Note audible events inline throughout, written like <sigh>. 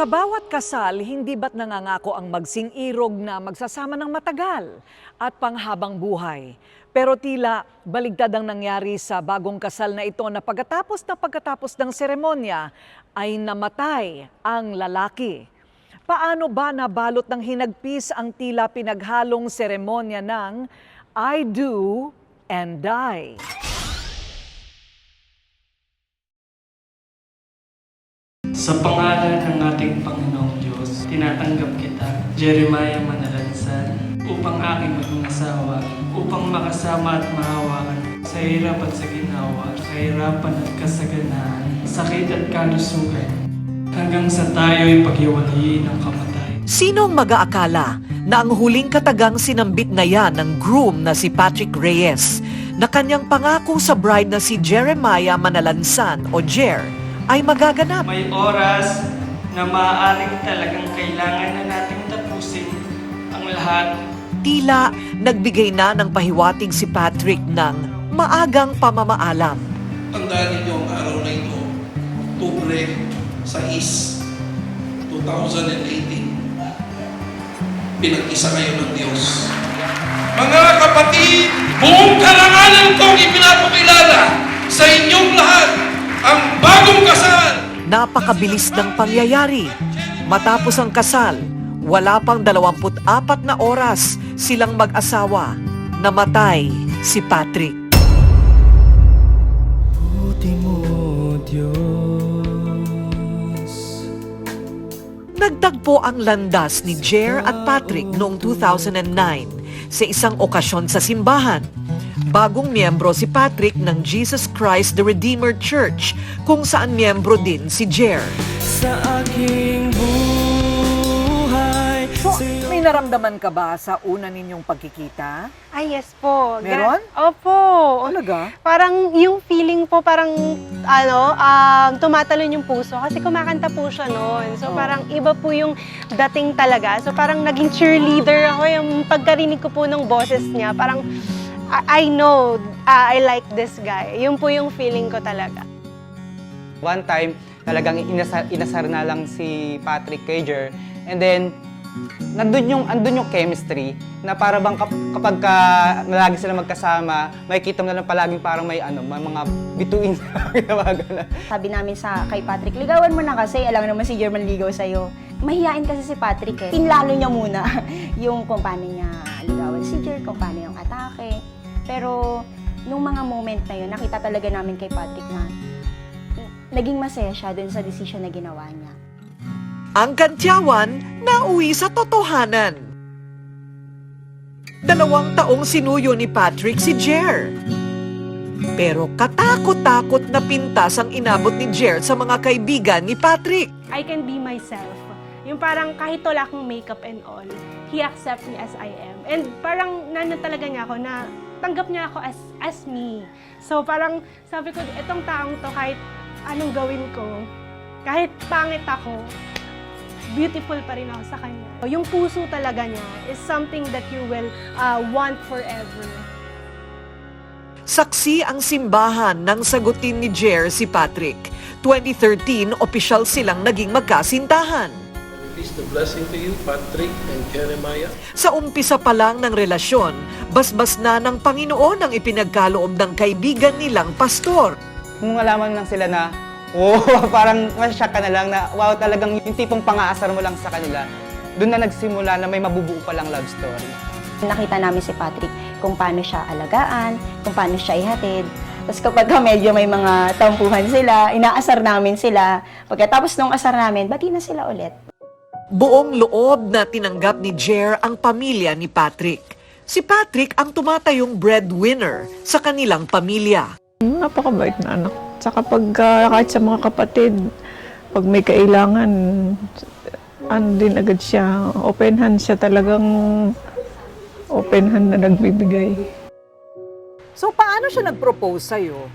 Sa bawat kasal, hindi ba't nangangako ang magsing irog na magsasama ng matagal at panghabang buhay? Pero tila baligtad ang nangyari sa bagong kasal na ito na pagkatapos na pagkatapos ng seremonya ay namatay ang lalaki. Paano ba nabalot ng hinagpis ang tila pinaghalong seremonya ng I do and die? Sa pangalan ng ating Panginoong Diyos, tinatanggap kita, Jeremiah Manalansan, upang aking maging asawa, upang makasama at mahawakan sa hirap at sa ginawa, kahirapan at kasaganaan, sakit at kalusugan, hanggang sa tayo'y paghiwalayin ng kamatayan. Sino ang mag-aakala na ang huling katagang sinambit na yan ng groom na si Patrick Reyes na kanyang pangako sa bride na si Jeremiah Manalansan o Jer ay magaganap? May oras na maaaring talagang kailangan na nating tapusin ang lahat Tila nagbigay na ng pahiwatig si Patrick ng maagang pamamaalam. Tandaan ninyo ang araw na ito, Oktubre 6, 2018. Pinag-isa kayo ng Diyos. Mga kapatid, Napakabilis ng pangyayari. Matapos ang kasal, wala pang 24 na oras silang mag-asawa. Namatay si Patrick. Buti mo, Diyos. Nagtagpo ang landas ni Jer at Patrick noong 2009 sa isang okasyon sa simbahan. Bagong miyembro si Patrick ng Jesus Christ the Redeemer Church kung saan miyembro din si Jer. Sa aking buhay, So, may naramdaman ka ba sa una ninyong pagkikita? Ay, yes po. Meron? Opo. Talaga? Parang yung feeling po parang ano, um, tumatalon yung puso kasi kumakanta po siya noon. So Oh. parang iba po yung dating talaga. So parang naging cheerleader ako yung pagkarinig ko po ng boses niya. Parang I, I know, uh, I like this guy. Yun po yung feeling ko talaga. One time, talagang inasar, inasar na lang si Patrick kay Jer. And then, nandun yung, andun yung chemistry na para bang kap- kapag ka, lagi sila magkasama, makikita mo na lang palaging parang may ano, may mga bituin <laughs> ganun. Sabi namin sa kay Patrick, ligawan mo na kasi, alam naman si German ligaw sa'yo. Mahihain kasi si Patrick eh. Pinlalo niya muna <laughs> yung kung paano niya ligawan si Jer, kung paano yung atake. Pero nung mga moment na yun, nakita talaga namin kay Patrick na naging masaya siya dun sa decision na ginawa niya. Ang kantyawan nauwi sa totohanan. Dalawang taong sinuyo ni Patrick si Jer. Pero katakot-takot na pintas ang inabot ni Jer sa mga kaibigan ni Patrick. I can be myself. Yung parang kahit wala akong makeup and all, he accepts me as I am. And parang nano talaga niya ako na tanggap niya ako as as me. So parang sabi ko, itong taong to kahit anong gawin ko, kahit pangit ako, beautiful pa rin ako sa kanya. Yung puso talaga niya is something that you will uh, want forever. Saksi ang simbahan nang sagutin ni Jer si Patrick. 2013, opisyal silang naging magkasintahan. Release the blessing to you, Patrick and Jeremiah. Sa umpisa pa lang ng relasyon, basbas na ng Panginoon ang ipinagkaloob ng kaibigan nilang pastor. Nung alaman lang sila na, oh, <laughs> parang masyak ka na lang na, wow, talagang yung tipong pang-aasar mo lang sa kanila. Doon na nagsimula na may mabubuo palang love story. Nakita namin si Patrick kung paano siya alagaan, kung paano siya ihatid. Tapos kapag ka medyo may mga tampuhan sila, inaasar namin sila. Pagkatapos nung asar namin, bati na sila ulit. Buong loob na tinanggap ni Jer ang pamilya ni Patrick. Si Patrick ang tumatayong breadwinner sa kanilang pamilya. Napakabait na anak. Tsaka pag ah, kahit sa mga kapatid, pag may kailangan, ano din agad siya. Open hand siya talagang open hand na nagbibigay. So paano siya nag-propose sa'yo?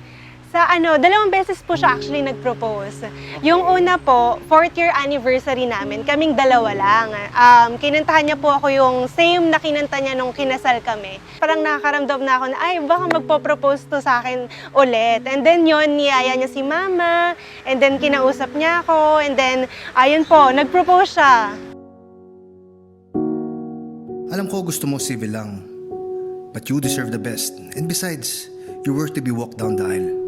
Sa ano, dalawang beses po siya actually nag-propose. Yung una po, fourth year anniversary namin, kaming dalawa lang. Um, kinantahan niya po ako yung same na kinanta niya nung kinasal kami. Parang nakakaramdam na ako na, ay, baka magpo-propose to sa akin ulit. And then yon niyaya niya si mama, and then kinausap niya ako, and then, ayun po, nag-propose siya. Alam ko gusto mo civil lang. But you deserve the best. And besides, you're worth to be walked down the aisle.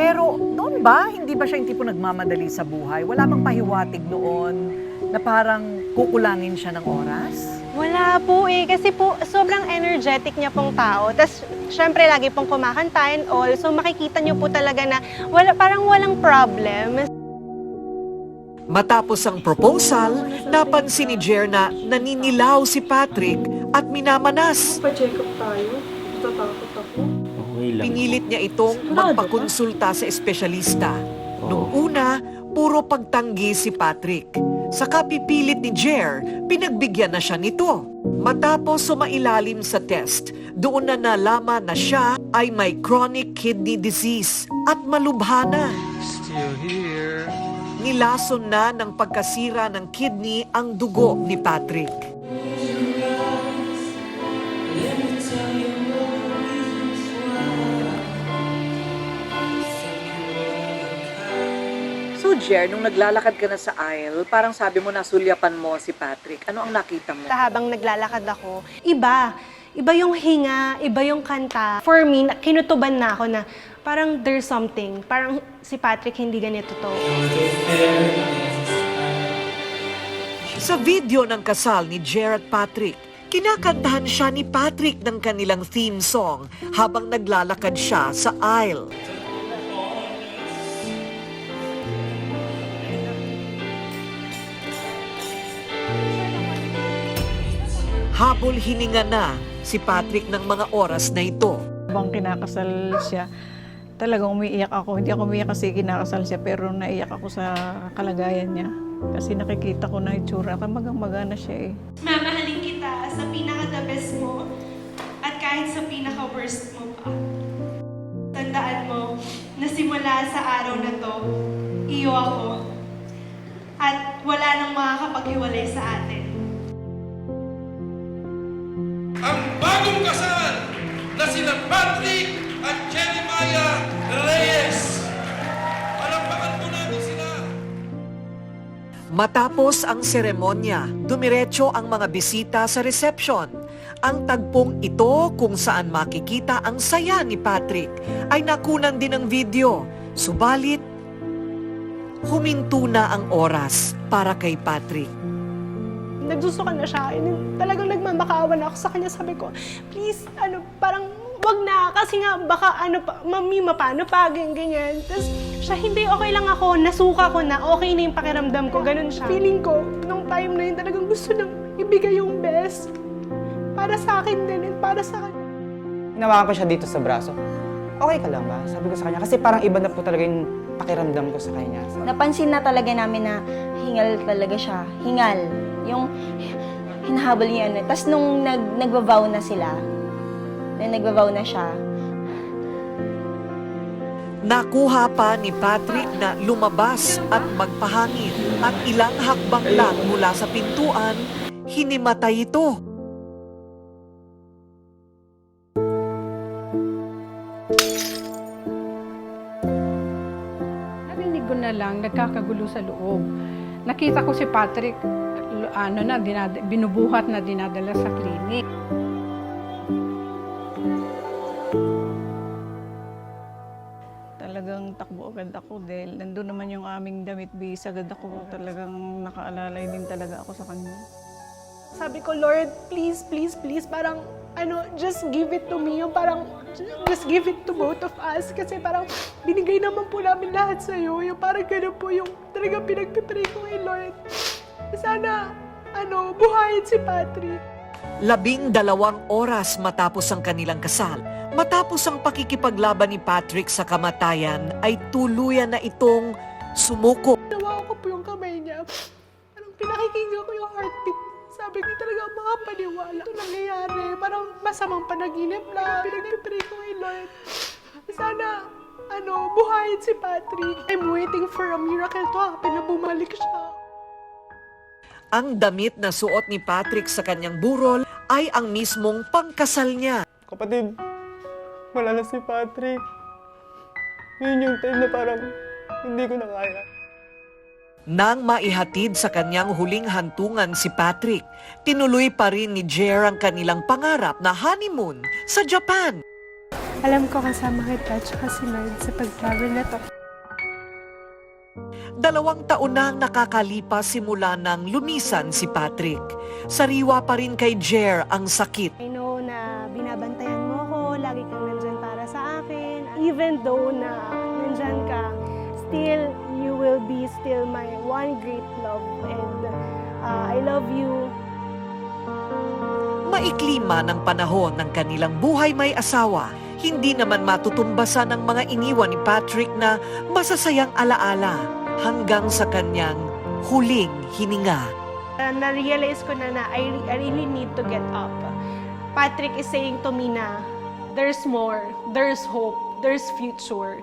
Pero noon ba, hindi ba siya yung tipo nagmamadali sa buhay? Wala bang pahiwatig noon na parang kukulangin siya ng oras? Wala po eh, kasi po sobrang energetic niya pong tao. Tapos, syempre, lagi pong kumakanta and all. So, makikita niyo po talaga na wala, parang walang problem. Matapos ang proposal, napansin ni Jer na naninilaw si Patrick at minamanas. Pa-check up tayo. Ako. Pinilit niya itong magpakonsulta sa espesyalista. Nung una, puro pagtanggi si Patrick. Sa kapipilit ni Jer, pinagbigyan na siya nito. Matapos sumailalim sa test, doon na nalaman na siya ay may chronic kidney disease at malubhana. Still here. Nilason na ng pagkasira ng kidney ang dugo ni Patrick. So, Jer, nung naglalakad ka na sa aisle, parang sabi mo nasulyapan mo si Patrick. Ano ang nakita mo? Habang naglalakad ako, iba. Iba yung hinga, iba yung kanta. For me, kinutuban na ako na parang there's something. Parang si Patrick hindi ganito to. Sa video ng kasal ni Jer at Patrick, kinakantahan siya ni Patrick ng kanilang theme song habang naglalakad siya sa aisle. Habol hininga na si Patrick ng mga oras na ito. Habang kinakasal siya, talagang umiiyak ako. Hindi ako umiiyak kasi kinakasal siya, pero naiyak ako sa kalagayan niya. Kasi nakikita ko na itsura, kamagang magana siya eh. Mamahalin kita sa pinaka-the best mo at kahit sa pinaka-worst mo pa. Tandaan mo na simula sa araw na to, iyo ako. At wala nang makakapaghiwalay sa atin. Kasal na sina Patrick at Jeremiah Reyes. Palampakan po natin sila. Matapos ang seremonya, dumiretso ang mga bisita sa reception. Ang tagpong ito kung saan makikita ang saya ni Patrick ay nakunan din ng video. Subalit, huminto na ang oras para kay Patrick. nagsusukan na siya. And talagang nagmamakaawan ako sa kanya. Sabi ko, please, ano, parang wag na. Kasi nga, baka ano pa, mami, mapano pa, ganyan, ganyan. Tapos siya, hindi, okay lang ako. Nasuka ko na, okay na yung pakiramdam ko. Ganun siya. Feeling ko, nung time na yun, talagang gusto nang ibigay yung best. Para sa akin din, and para sa kanya. Hinawakan ko siya dito sa braso. Okay ka lang ba? Sabi ko sa kanya. Kasi parang iba na po talaga yung pakiramdam ko sa kanya. Napansin na talaga namin na hingal talaga siya. Hingal. Yung hinahabol niya ano. Tapos nung nag, nagbabaw na sila, nung nagbabaw na siya, Nakuha pa ni Patrick na lumabas at magpahangin at ilang hakbang lang mula sa pintuan, hinimatay ito. Narinig ko na lang, nagkakagulo sa loob. Nakita ko si Patrick, ano na, dinad- binubuhat na dinadala sa klinik. Talagang takbo agad ako dahil nandun naman yung aming damit base agad ako. Talagang nakaalalay din talaga ako sa kanya. Sabi ko, Lord, please, please, please, parang, ano, just give it to me. Yung parang, just give it to both of us. Kasi parang, binigay naman po namin lahat sa'yo. Yung parang gano'n po yung talagang pinagpipray ko kay Lord. Sana, ano, buhayin si Patrick. Labing dalawang oras matapos ang kanilang kasal, matapos ang pakikipaglaban ni Patrick sa kamatayan, ay tuluyan na itong sumuko. Nawa ko po yung kamay niya. Parang pinakikinggan ko yung heartbeat. Sabi ko talaga makapaniwala. Ito nangyayari. Parang masamang panaginip na. Pinagpipray ko kay Lord. Sana ano, buhayin si Patrick. I'm waiting for a miracle to happen na bumalik siya. Ang damit na suot ni Patrick sa kanyang burol ay ang mismong pangkasal niya. Kapatid, wala na si Patrick. Yun yung time na parang hindi ko na kaya. Nang maihatid sa kanyang huling hantungan si Patrick, tinuloy pa rin ni Jer ang kanilang pangarap na honeymoon sa Japan. Alam ko kasama kita tsaka si Lord sa pag-travel na to. Dalawang taon na ang nakakalipas simula nang lumisan si Patrick. Sariwa pa rin kay Jer ang sakit. I know na binabantayan mo ako, lagi kang nandyan para sa akin. Even though na nandyan ka, still, you will be still my one great love. And uh, I love you. Maikli man ang panahon ng kanilang buhay may asawa, hindi naman matutumbasan ng mga iniwan ni Patrick na masasayang alaala hanggang sa kanyang huling hininga. Uh, na-realize ko na na I, I really need to get up. Patrick is saying to me na, there's more, there's hope, there's future.